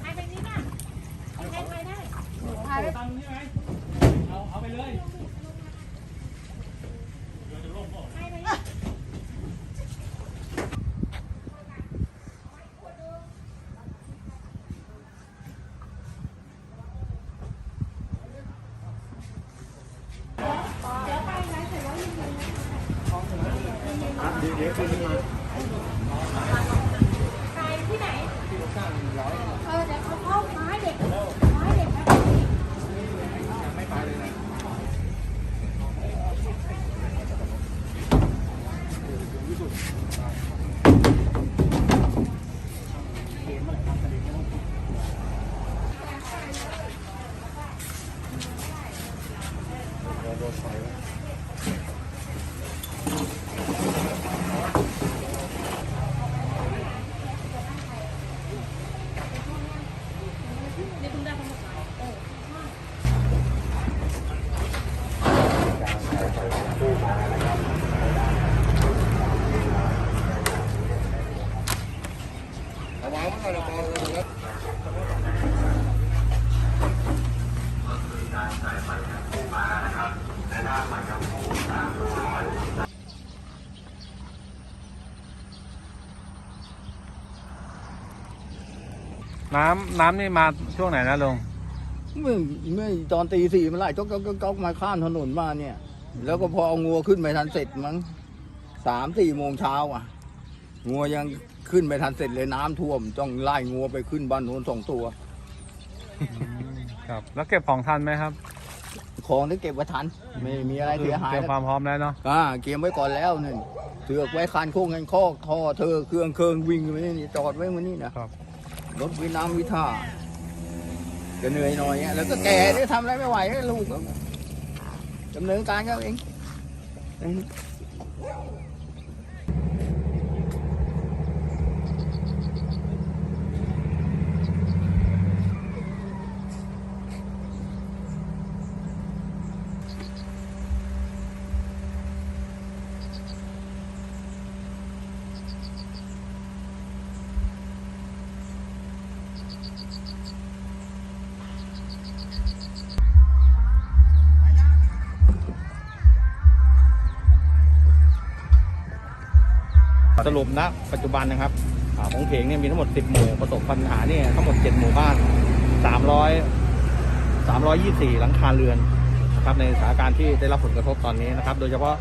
ใครไปนี่น่ะใครไปได้พาตังค์ใช่ไหมเอาเอาไปเลย ใครไปนี่ ใครที่ไหน เออเดี๋ยวเขาเข้าไม้เด็กไม้เด็กนะ น้ำน้ำนี่มาช่วงไหนนะลุงเมื่อเมื่อตอนตีสี่มันไล่จ๊อกจ๊อกจ๊อกจ๊อกมาข้ามถนนมาเนี่ย แล้วก็พอเอางัวขึ้นไปทันเสร็จมั้งสามสี่โมงเช้าอะ งัวยังขึ้นไปทันเสร็จเลยน้ำท่วมต้องไล่งัวไปขึ้นบ้านโน้นสองตัว ครับ แล้วเก็บของทันไหมครับของที่เก็บไว้ทัน ไม่มีอะไรเสียหายเตรียมแล้วความพร้อมแล้วเนาะอ่าเก็บไว้ก่อนแล้วนี่เสือกไว้คันโค้งกันคอกท่อเธอเครื่องเครื่องวิ่งไว้นี่จอดไว้วันนี้นะครับ รถวิน้ำวิท่าก็เหนื่อยหน่อยอะแล้วก็แก่ได้ทำอะไรไม่ไหวแล้วลูกก็ดำเนินการเขาเอง สรุปณปัจจุบันนะครับอของเพงเนี่ยมีทั้งหมด 10 หมู่ประสบปัญหาเนี่ยทั้งหมด 7 หมู่บ้าน 300 324 หลังคาเรือนนะครับในสถานการณ์ที่ได้รับผลกระทบตอนนี้นะครับ โดยเฉพาะ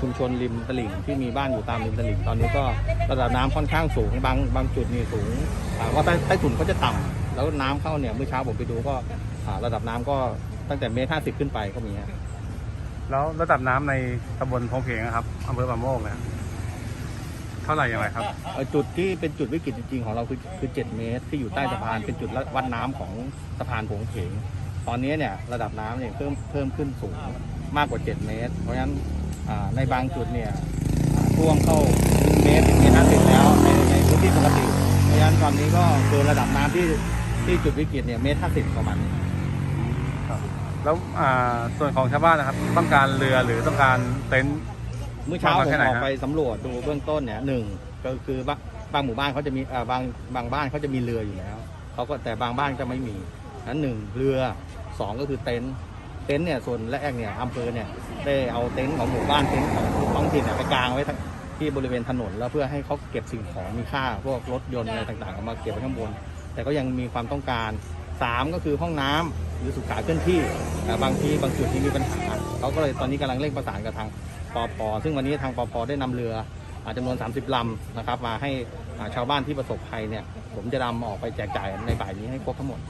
ชุมชนริมตลิ่งที่มีบ้านอยู่ตามริมตลิ่งตอนนี้ก็ระดับน้ำค่อนข้างสูงบางบางจุดนี่สูงอ่าว่าใต้ใต้ถุนเขาจะต่ำแล้วน้ำเข้าเนี่ยเมื่อเช้าผมไปดูก็ระดับน้ำก็ตั้งแต่เมตรห้าสิบขึ้นไปก็มีฮะแล้วระดับน้ำในตำบลพงเพงนะครับอำเภอป่าโมกเนี่ย เท่าไหร่อย่างไรครับ เอ่อจุดที่เป็นจุดวิกฤตจริงๆของเราคือคือ 7 เมตรที่อยู่ใต้สะพานเป็นจุดวัดน้ำของสะพานโผงเพงตอนนี้เนี่ยระดับน้ำเนี่ยเพิ่มเพิ่มขึ้นสูงมากกว่า 7 เมตร เพราะฉะนั้นอ่าในบางจุดเนี่ยอ่าท่วมเข้า1เมตรถึงเมตรห้าสิบแล้วในในพื้นที่ปกติเพราะฉะนั้นตอนนี้ก็เกินระดับน้ำที่ที่จุดวิกฤตเนี่ยเมตรห้าสิบประมาณนี้ แล้วอ่าส่วนของชาวบ้านนะครับ ต้องการเรือหรือต้องการเต็นท์ เมื่อเช้ามากผน้อยมแค่ไหนออกฮะไปสำรวจดูเบื้องต้นเนี่ยหนึ่งก็คือบางบางหมู่บ้านเขาจะมีเอ่อบางบางบ้านเขาจะมีเรืออยู่แล้วเขาก็แต่บางบ้านจะไม่มีนั้นหนึ่งเรือสองก็คือเต็นท์เต็นท์เนี่ยส่วนแรกเนี่ยอำเภอเนี่ยได้เอาเต็นท์ของหมู่บ้านเต็นท์ของท้องถิ่นเนี่ยไปกางไว้ทั้งที่บริเวณถนนแล้วเพื่อให้เขาเก็บสิ่งของมีค่าพวกรถยนต์อะไรต่างๆเอามาเก็บไว้ข้างบน แต่ก็ยังมีความต้องการสามก็คือห้องน้ำหรือสุขาเคลื่อนที่อ่าบางทีบางจุดที่มีปัญหาเขาก็เลยตอนนี้กำลังเร่งประสานกับทาง ปอพซึ่งวันนี้ทางปอพได้นำเรืออ่าจำนวน 30 ลำนะครับ มาให้ชาวบ้านที่ประสบภัยเนี่ยผมจะนำออกไปแจกจ่ายในบ่ายนี้ให้ครบทั้งหมด